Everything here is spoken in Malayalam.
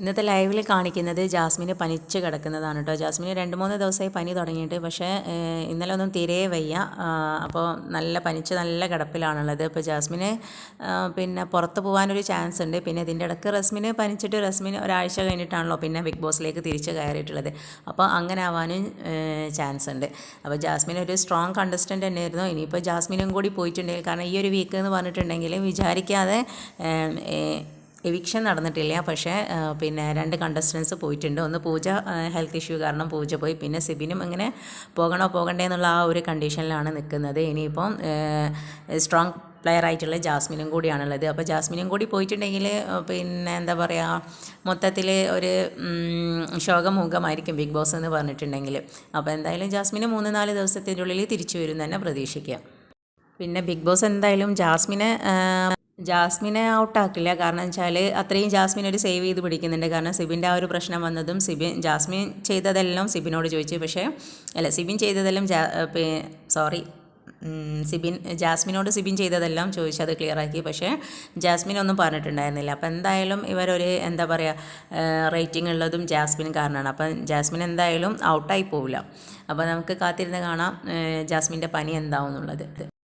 ഇന്നത്തെ ലൈവിൽ കാണിക്കുന്നത് ജാസ്മിന് പനിച്ച് കിടക്കുന്നതാണ് കേട്ടോ. ജാസ്മിന് രണ്ട് മൂന്ന് ദിവസമായി പനി തുടങ്ങിയിട്ട് പക്ഷേ ഇന്നലെ ഒന്നും തീരെ വയ്യ. അപ്പോൾ നല്ല പനിച്ച് നല്ല കിടപ്പിലാണുള്ളത്. ഇപ്പോൾ ജാസ്മിന് പിന്നെ പുറത്ത് പോകാനൊരു ചാൻസ് ഉണ്ട്. പിന്നെ ഇതിന്റെ ഇടയ്ക്ക് റസ്മിന് പനിച്ചിട്ട് റസ്മിന് ഒരാഴ്ച കഴിഞ്ഞിട്ടാണല്ലോ പിന്നെ ബിഗ് ബോസിലേക്ക് തിരിച്ച് കയറിയിട്ടുള്ളത്. അപ്പോൾ അങ്ങനെ ആവാനും ചാൻസ് ഉണ്ട്. അപ്പോൾ ജാസ്മിൻ ഒരു സ്ട്രോങ് കണ്ടസ്റ്റന്റ് തന്നെയായിരുന്നു. ഇനിയിപ്പോൾ ജാസ്മിനും കൂടി പോയിട്ടുണ്ടെങ്കിൽ കാരണം ഈ ഒരു വീക്ക് എന്ന് പറഞ്ഞിട്ടുണ്ടെങ്കിൽ വിചാരിക്കാതെ എവിക്ഷൻ നടന്നിട്ടില്ല. പക്ഷേ പിന്നെ രണ്ട് കണ്ടസ്റ്റൻസ് പോയിട്ടുണ്ട്. ഒന്ന് പൂജ ഹെൽത്ത് ഇഷ്യൂ കാരണം പൂജ പോയി. പിന്നെ സിബിനും ഇങ്ങനെ പോകണോ പോകണ്ടേ എന്നുള്ള ആ ഒരു കണ്ടീഷനിലാണ് നിൽക്കുന്നത്. ഇനിയിപ്പം സ്ട്രോങ് പ്ലെയർ ആയിട്ടുള്ള ജാസ്മിനും കൂടിയാണുള്ളത്. അപ്പോൾ ജാസ്മിനും കൂടി പോയിട്ടുണ്ടെങ്കിൽ പിന്നെ എന്താ പറയുക മൊത്തത്തിൽ ഒരു ശോകമുഖമായിരിക്കും ബിഗ് ബോസ് എന്ന് പറഞ്ഞിട്ടുണ്ടെങ്കിൽ. അപ്പോൾ എന്തായാലും ജാസ്മിന് മൂന്ന് നാല് ദിവസത്തിന്റെ ഉള്ളിൽ തിരിച്ചു വരും തന്നെ പ്രതീക്ഷിക്കാം. പിന്നെ ബിഗ് ബോസ് എന്തായാലും ജാസ്മിനെ ജാസ്മിനെ ഔട്ടാക്കില്ല. കാരണം വെച്ചാൽ അത്രയും ജാസ്മിൻ ഒരു സേവ് ചെയ്ത് പിടിക്കുന്നുണ്ട്. കാരണം സിബിന്റെ ആ ഒരു പ്രശ്നം വന്നതും സിബിൻ ജാസ്മിൻ ചെയ്തതെല്ലാം സിബിനോട് ചോദിച്ചു. പക്ഷേ അല്ല സിബിൻ ചെയ്തതെല്ലാം ജാ സോറി സിബിൻ ജാസ്മിനോട് സിബിൻ ചെയ്തതെല്ലാം ചോദിച്ചു അത് ക്ലിയർ ആക്കി. പക്ഷേ ജാസ്മിൻ ഒന്നും പറഞ്ഞിട്ടുണ്ടായിരുന്നില്ല. അപ്പം എന്തായാലും ഇവരൊരു എന്താ പറയുക റേറ്റിംഗ് ഉള്ളതും ജാസ്മിൻ കാരണമാണ് അപ്പം ജാസ്മിൻ എന്തായാലും ഔട്ടായി പോവില്ല. അപ്പോൾ നമുക്ക് കാത്തിരുന്ന് കാണാം ജാസ്മിന്റെ പനി എന്താവും എന്നുള്ളത്